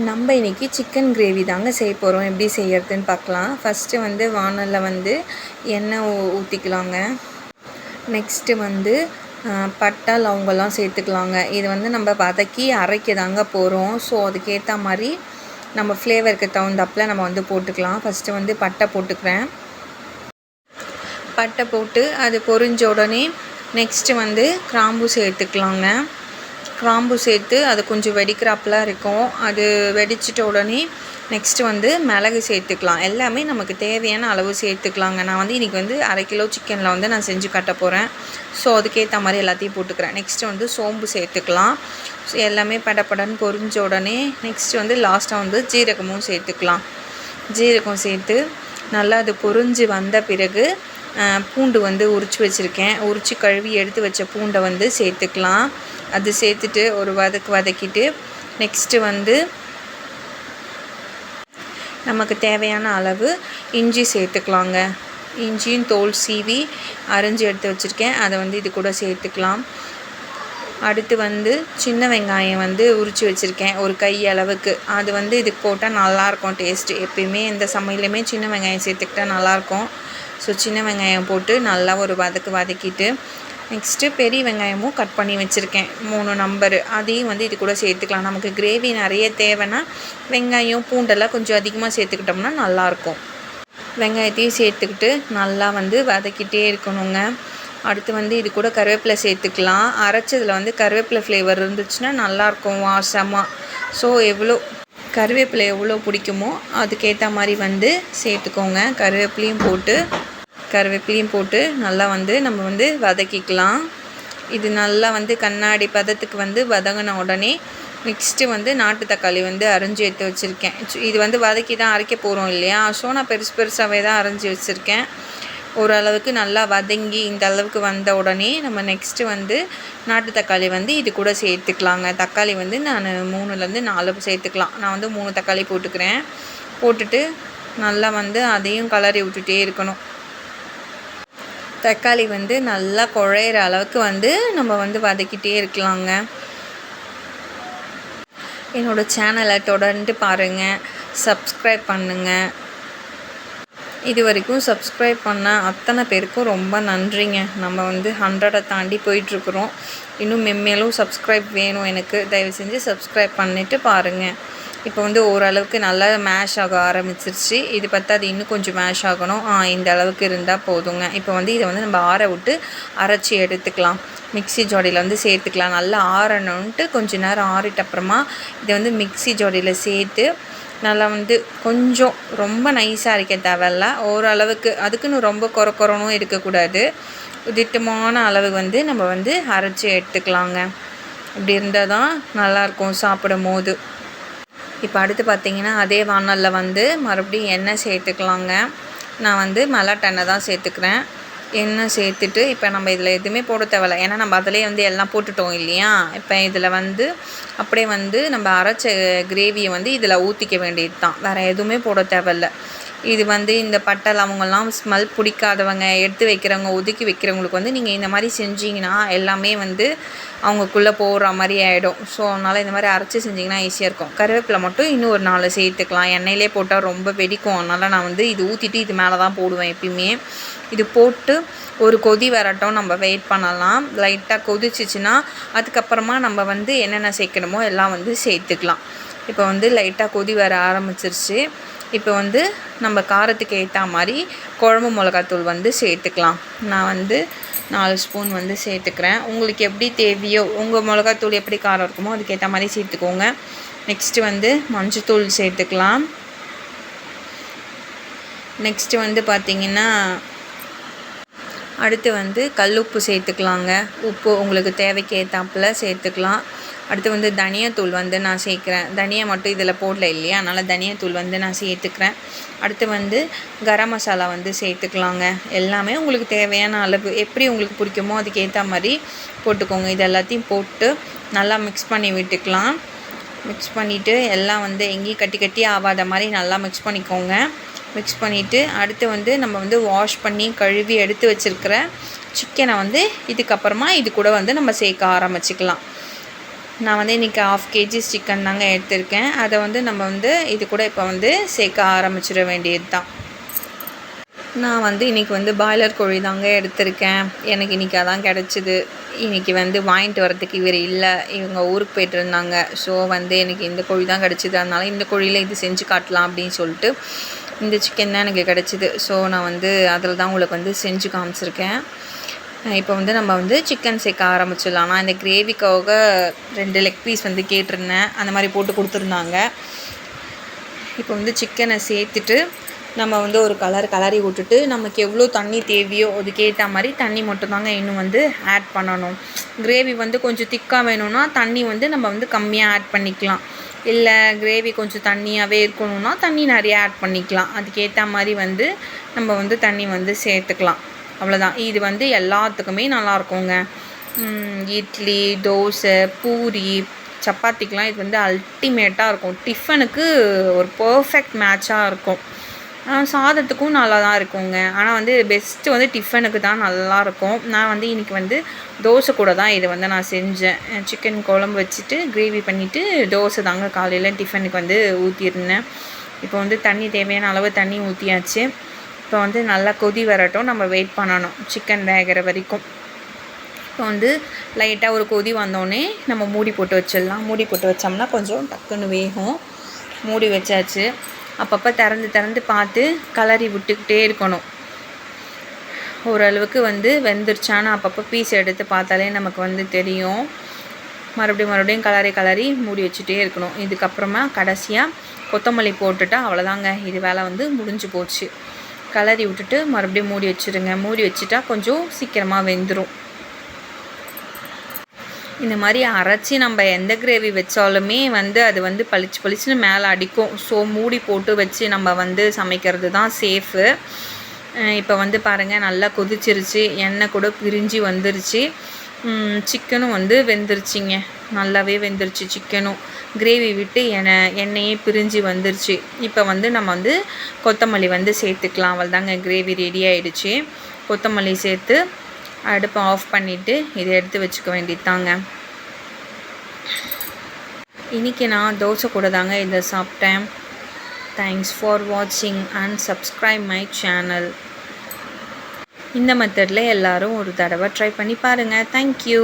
நம்ம இன்றைக்கி chicken gravy தாங்க செய்ய போகிறோம் எப்படி செய்யறதுன்னு பார்க்கலாம். ஃபஸ்ட்டு வந்து வானலில் வந்து எண்ணெய் ஊற்றிக்கலாங்க நெக்ஸ்ட்டு வந்து ஆ, பட்டை லவங்கெல்லாம் சேர்த்துக்கலாங்க. இது வந்து நம்ம வதக்கி அரைக்க தாங்க போகிறோம் ஸோ அதுக்கேற்ற மாதிரி நம்ம ஃப்ளேவருக்கு தகுந்தாப்பில் நம்ம வந்து போட்டுக்கலாம். ஃபஸ்ட்டு வந்து பட்டை போட்டுக்கிறேன். பட்டை போட்டு அது பொரிஞ்ச உடனே நெக்ஸ்ட்டு வந்து கிராம்பு சேர்த்துக்கலாங்க. கிராம்பு சேர்த்து அது கொஞ்சம் வெடிக்கிறாப்புல இருக்கும். அது வெடிச்சிட்ட உடனே நெக்ஸ்ட்டு வந்து மிளகு சேர்த்துக்கலாம். எல்லாமே நமக்கு தேவையான அளவு சேர்த்துக்கலாங்க. நான் வந்து இன்றைக்கி வந்து அரை கிலோ சிக்கனில் வந்து நான் செஞ்சு கட்ட போகிறேன் ஸோ அதுக்கேற்ற மாதிரி எல்லாத்தையும் போட்டுக்கிறேன். நெக்ஸ்ட்டு வந்து சோம்பு சேர்த்துக்கலாம். ஸோ எல்லாமே படப்படன்னு பொரிஞ்ச உடனே நெக்ஸ்ட்டு வந்து லாஸ்ட்டாக வந்து ஜீரகமும் சேர்த்துக்கலாம். ஜீரகம் சேர்த்து நல்லா அது பொரிஞ்சு வந்த பிறகு பூண்டு வந்து உரிச்சு வச்சுருக்கேன். உரிச்சு கழுவி எடுத்து வச்ச பூண்டை வந்து சேர்த்துக்கலாம். அது சேர்த்துட்டு ஒரு வதக்கு வதக்கிட்டு நெக்ஸ்ட்டு வந்து நமக்கு தேவையான அளவு இஞ்சி சேர்த்துக்கலாங்க. இஞ்சியும் தோல் சீவி அரிஞ்சு எடுத்து வச்சுருக்கேன். அதை வந்து இது கூட சேர்த்துக்கலாம். அடுத்து வந்து சின்ன வெங்காயம் வந்து உரித்து வச்சுருக்கேன். ஒரு கை அளவுக்கு. அது வந்து இதுக்கு போட்டால் நல்லாயிருக்கும் டேஸ்ட்டு எப்பயுமே எந்த சமையலுமே சின்ன வெங்காயம் சேர்த்துக்கிட்டா நல்லாயிருக்கும். ஸோ சின்ன வெங்காயம் போட்டு நல்லா ஒரு வதக்கு வதக்கிட்டு நெக்ஸ்ட்டு பெரிய வெங்காயமும் கட் பண்ணி வச்சுருக்கேன். மூணு நம்பரு அதையும் வந்து இது கூட சேர்த்துக்கலாம். நமக்கு கிரேவி நிறைய தேவைன்னா வெங்காயம் பூண்டெல்லாம் கொஞ்சம் அதிகமாக சேர்த்துக்கிட்டோம்னா நல்லாயிருக்கும். வெங்காயத்தையும் சேர்த்துக்கிட்டு நல்லா வந்து வதக்கிட்டே இருக்கணுங்க. அடுத்து வந்து இது கூட கருவேப்பிலை சேர்த்துக்கலாம். அரைச்சதில் வந்து கருவேப்பிலை ஃப்ளேவர் இருந்துச்சுன்னா நல்லாயிருக்கும் வாசமாக ஸோ எவ்வளோ கருவேப்பிலை எவ்வளோ பிடிக்குமோ அதுக்கேற்ற மாதிரி வந்து சேர்த்துக்கோங்க. கருவேப்பிலையும் போட்டு கருவேப்பிலையும் போட்டு நல்லா வந்து நம்ம வந்து வதக்கிக்கலாம். இது நல்லா வந்து கண்ணாடி பதத்துக்கு வந்து வதங்கின உடனே நெக்ஸ்ட்டு வந்து நாட்டு தக்காளி வந்து அரைஞ்சி எடுத்து வச்சுருக்கேன். இது வந்து வதக்கி தான் அரைக்க போகிறோம் இல்லையா? ஸோ நான் பெருசு பெருசாகவே தான் அரைஞ்சி வச்சுருக்கேன். ஓரளவுக்கு நல்லா வதங்கி இந்த அளவுக்கு வந்த உடனே நம்ம நெக்ஸ்ட்டு வந்து நாட்டு தக்காளி வந்து இது கூட சேர்த்துக்கலாங்க. தக்காளி வந்து நான் மூணுலேருந்து நாலு சேர்த்துக்கலாம். நான் வந்து மூணு தக்காளி போட்டுக்கிறேன். போட்டுட்டு நல்லா வந்து அதையும் கலரி விட்டுட்டே இருக்கணும். தக்காளி வந்து நல்லா குழையிற அளவுக்கு வந்து நம்ம வந்து வதக்கிட்டே இருக்கலாங்க. என்னோடய சேனலை தொடர்ந்து பாருங்கள் சப்ஸ்கிரைப் பண்ணுங்கள் இது வரைக்கும் சப்ஸ்கிரைப் பண்ண அத்தனை பேருக்கும் ரொம்ப நன்றிங்க. நம்ம வந்து ஹண்ட்ரடை தாண்டி போயிட்டுருக்குறோம். இன்னும் மென்மேலும் சப்ஸ்கிரைப் வேணும் எனக்கு. தயவு செஞ்சு சப்ஸ்கிரைப் பண்ணிவிட்டு பாருங்கள் இப்போ வந்து ஓரளவுக்கு நல்லா மேஷ் ஆக ஆரம்பிச்சிருச்சு. இது பார்த்தா அது இன்னும் கொஞ்சம் மேஷ் ஆகணும். இந்த அளவுக்கு இருந்தால் போதுங்க. இப்போ வந்து இதை வந்து நம்ம ஆற விட்டு அரைச்சி எடுத்துக்கலாம். மிக்ஸி ஜோடியில் வந்து சேர்த்துக்கலாம். நல்லா ஆறணுன்ட்டு கொஞ்சம் நேரம் ஆறிட்ட அப்புறமா இதை வந்து மிக்ஸி ஜோடியில் சேர்த்து நல்லா வந்து கொஞ்சம் ரொம்ப நைஸாக அரைக்க தேவையில்ல. ஓரளவுக்கு அதுக்குன்னு ரொம்ப குறை குறனும் இருக்கக்கூடாது. திட்டமான அளவு வந்து நம்ம வந்து அரைச்சி எடுத்துக்கலாங்க. இப்படி இருந்தால் தான் நல்லாயிருக்கும் சாப்பிடும் போது இப்போ அடுத்து பார்த்திங்கன்னா அதே வானலில் வந்து மறுபடியும் எண்ணெய் சேர்த்துக்கலாங்க. நான் வந்து மல்லாட்டெண்ணெய் தான் சேர்த்துக்கிறேன். எண்ணெய் சேர்த்துட்டு இப்போ நம்ம இதில் எதுவுமே போட தேவையில்ல. ஏன்னா நம்ம அதிலே வந்து எல்லாம் போட்டுட்டோம் இல்லையா? இப்போ இதில் வந்து அப்படியே வந்து நம்ம அரைச்ச கிரேவியை வந்து இதில் ஊற்றிக்க வேண்டியது தான். வேறு எதுவுமே போட தேவையில்ல. இது வந்து இந்த பட்டல் அவங்கெல்லாம் ஸ்மெல் பிடிக்காதவங்க எடுத்து வைக்கிறவங்க ஒதுக்கி வைக்கிறவங்களுக்கு வந்து நீங்கள் இந்த மாதிரி செஞ்சிங்கன்னா எல்லாமே வந்து அவங்களுக்குள்ளே போகிற மாதிரி ஆகிடும் ஸோ அதனால் இந்த மாதிரி அரைச்சி செஞ்சிங்கன்னா ஈஸியாக இருக்கும். கருவேப்பிலை மட்டும் இன்னும் ஒரு நாலு சேர்த்துக்கலாம். எண்ணெயிலே போட்டால் ரொம்ப வெடிக்கும். அதனால் நான் வந்து இது ஊற்றிட்டு இது மேலே தான் போடுவேன் எப்பயுமே. இது போட்டு ஒரு கொதி வரட்டும். நம்ம வெயிட் பண்ணலாம். லைட்டாக கொதிச்சிச்சின்னா அதுக்கப்புறமா நம்ம வந்து என்னென்ன சேர்க்கணுமோ எல்லாம் வந்து சேர்த்துக்கலாம். இப்போ வந்து லைட்டாக கொதி வர ஆரம்பிச்சிருச்சு. இப்போ வந்து நம்ம காரத்துக்கு ஏற்ற மாதிரி குழம்பு மிளகாத்தூள் வந்து சேர்த்துக்கலாம். நான் வந்து நாலு ஸ்பூன் வந்து சேர்த்துக்கிறேன். உங்களுக்கு எப்படி தேவையோ உங்கள் மிளகாத்தூள் எப்படி காரம் இருக்குமோ அதுக்கேற்ற மாதிரி சேர்த்துக்கோங்க. நெக்ஸ்ட்டு வந்து மஞ்சத்தூள் சேர்த்துக்கலாம். நெக்ஸ்ட்டு வந்து பார்த்திங்கன்னா அடுத்து வந்து கல்லுப்பு சேர்த்துக்கலாங்க. உப்பு உங்களுக்கு தேவைக்கு ஏற்றாப்புல சேர்த்துக்கலாம். அடுத்து வந்து தனியாத்தூள் வந்து நான் சேர்க்குறேன். தனியா மட்டும் இதில் போடல இல்லையா? அதனால் தனியாத்தூள் வந்து நான் சேர்த்துக்கிறேன். அடுத்து வந்து கரம் மசாலா வந்து சேர்த்துக்கலாங்க. எல்லாமே உங்களுக்கு தேவையான அளவு. எப்படி உங்களுக்கு பிடிக்குமோ அதுக்கேற்ற மாதிரி போட்டுக்கோங்க. இது எல்லாத்தையும் போட்டு நல்லா மிக்ஸ் பண்ணி விட்டுக்கலாம். மிக்ஸ் பண்ணிவிட்டு எல்லாம் வந்து எங்கேயும் கட்டி கட்டி ஆகாத மாதிரி நல்லா மிக்ஸ் பண்ணிக்கோங்க. மிக்ஸ் பண்ணிவிட்டு அடுத்து வந்து நம்ம வந்து வாஷ் பண்ணி கழுவி எடுத்து வச்சுருக்கிற சிக்கனை வந்து இதுக்கப்புறமா இது கூட வந்து நம்ம சேர்க்க ஆரம்பிச்சிக்கலாம். நான் வந்து இன்றைக்கி ஆஃப் கேஜிஸ் சிக்கன் தாங்க எடுத்திருக்கேன். அதை வந்து நம்ம வந்து இது கூட இப்போ வந்து சேர்க்க ஆரம்பிச்சிட வேண்டியது தான் நான் வந்து இன்றைக்கி வந்து பாய்லர் கோழி தாங்க எடுத்திருக்கேன். எனக்கு இன்றைக்கி அதான் கிடச்சிது. இன்றைக்கி வந்து வாங்கிட்டு வரதுக்கு இவர் இல்லை. இவங்க ஊருக்கு போயிட்டு இருந்தாங்க. ஸோ வந்து எனக்கு இந்த கோழி தான் கிடச்சிது. அதனால் இந்த கோழியில் இது செஞ்சு காட்டலாம் அப்படின்னு சொல்லிட்டு இந்த சிக்கன் தான் எனக்கு கிடச்சிது. ஸோ நான் வந்து அதில் தான் உங்களுக்கு வந்து செஞ்சு காமிச்சிருக்கேன். இப்போ வந்து நம்ம வந்து சிக்கன் சேர்க்க ஆரம்பிச்சிடலாம். நான் இந்த கிரேவிக்காக ரெண்டு லெக் பீஸ் வந்து கேட்டிருந்தேன். அந்த மாதிரி போட்டு கொடுத்துருந்தாங்க. இப்போ வந்து சிக்கனை சேர்த்துட்டு நம்ம வந்து ஒரு கலர் கலரி விட்டுட்டு நமக்கு எவ்வளோ தண்ணி தேவையோ அதுக்கேற்ற மாதிரி தண்ணி மட்டும்தாங்க இன்னும் வந்து ஆட் பண்ணணும். கிரேவி வந்து கொஞ்சம் திக்காக வேணும்னா தண்ணி வந்து நம்ம வந்து கம்மியாக ஆட் பண்ணிக்கலாம். இல்லை கிரேவி கொஞ்சம் தண்ணியாகவே இருக்கணும்னா தண்ணி நிறையா ஆட் பண்ணிக்கலாம். அதுக்கேற்ற மாதிரி வந்து நம்ம வந்து தண்ணி வந்து சேர்த்துக்கலாம். அவ்வளோதான் இது வந்து எல்லாத்துக்குமே நல்லாயிருக்குங்க. இட்லி தோசை பூரி சப்பாத்திக்கெலாம் இது வந்து அல்டிமேட்டாக இருக்கும். டிஃபனுக்கு ஒரு பர்ஃபெக்ட் மேட்சாக இருக்கும். சாதத்துக்கும் நல்லா தான் இருக்குங்க. ஆனால் வந்து பெஸ்ட்டு வந்து டிஃபனுக்கு தான் நல்லாயிருக்கும். நான் வந்து இன்றைக்கி வந்து தோசை கூட தான் இதை வந்து நான் செஞ்சேன். சிக்கன் குழம்பு வச்சுட்டு கிரேவி பண்ணிவிட்டு தோசை தாங்க காலையில் டிஃபனுக்கு வந்து ஊற்றிருந்தேன் இப்போ வந்து தண்ணி தேவையான அளவு தண்ணி ஊற்றியாச்சு இப்போ வந்து நல்லா கொதி வரட்டும். நம்ம வெயிட் பண்ணணும். சிக்கன் வேகிற வரைக்கும். இப்போ வந்து லைட்டாக ஒரு கொதி வந்தோடனே நம்ம மூடி போட்டு வச்சிடலாம். மூடி போட்டு வச்சோம்னா கொஞ்சம் டக்குன்னு வேகும். மூடி வச்சாச்சு. அப்பப்போ திறந்து திறந்து பார்த்து கலரி விட்டுக்கிட்டே இருக்கணும். ஓரளவுக்கு வந்து வெந்துருச்சான்னு அப்பப்போ பீஸ் எடுத்து பார்த்தாலே நமக்கு வந்து தெரியும். மறுபடியும் மறுபடியும் கலரி கலரி மூடி வச்சுட்டே இருக்கணும். இதுக்கப்புறமா கடைசியாக கொத்தமல்லி போட்டுட்டா அவ்வளோதாங்க இது வேலை வந்து முடிஞ்சு போச்சு. கலரி விட்டுட்டு மறுபடியும் மூடி வச்சுருங்க. மூடி வச்சுட்டா கொஞ்சம் சீக்கிரமாக வெந்துடும் இந்த மாதிரி அரைச்சி நம்ம எந்த கிரேவி வச்சாலுமே வந்து அது வந்து பளிச்சு பளிச்சுன்னு மேலே அடிக்கும். ஸோ மூடி போட்டு வச்சு நம்ம வந்து சமைக்கிறது தான் சேஃபு இப்போ வந்து பாருங்கள் நல்லா கொதிச்சிருச்சு. எண்ணெய் கூட பிரிஞ்சு வந்துருச்சு. சிக்கனும் வந்து வெந்துருச்சிங்க. நல்லாவே வெந்துருச்சு சிக்கனும் கிரேவி விட்டு எண்ணெய் எண்ணெயே பிரிஞ்சு வந்துருச்சு. இப்போ வந்து நம்ம வந்து கொத்தமல்லி வந்து சேர்த்துக்கலாம். அவள் தாங்க கிரேவி ரெடி ஆகிடுச்சு கொத்தமல்லி சேர்த்து அடுப்பை ஆஃப் பண்ணிவிட்டு இதை எடுத்து வச்சுக்க வேண்டித்தாங்க இன்றைக்கி நான் தோசை கூட தாங்க இதை சாப்பிட்டேன். தேங்க்ஸ் ஃபார் வாட்சிங் அண்ட் சப்ஸ்கிரைப் மை சேனல் இந்த மெத்தடில் எல்லோரும் ஒரு தடவை ட்ரை பண்ணி பாருங்கள் தேங்க்யூ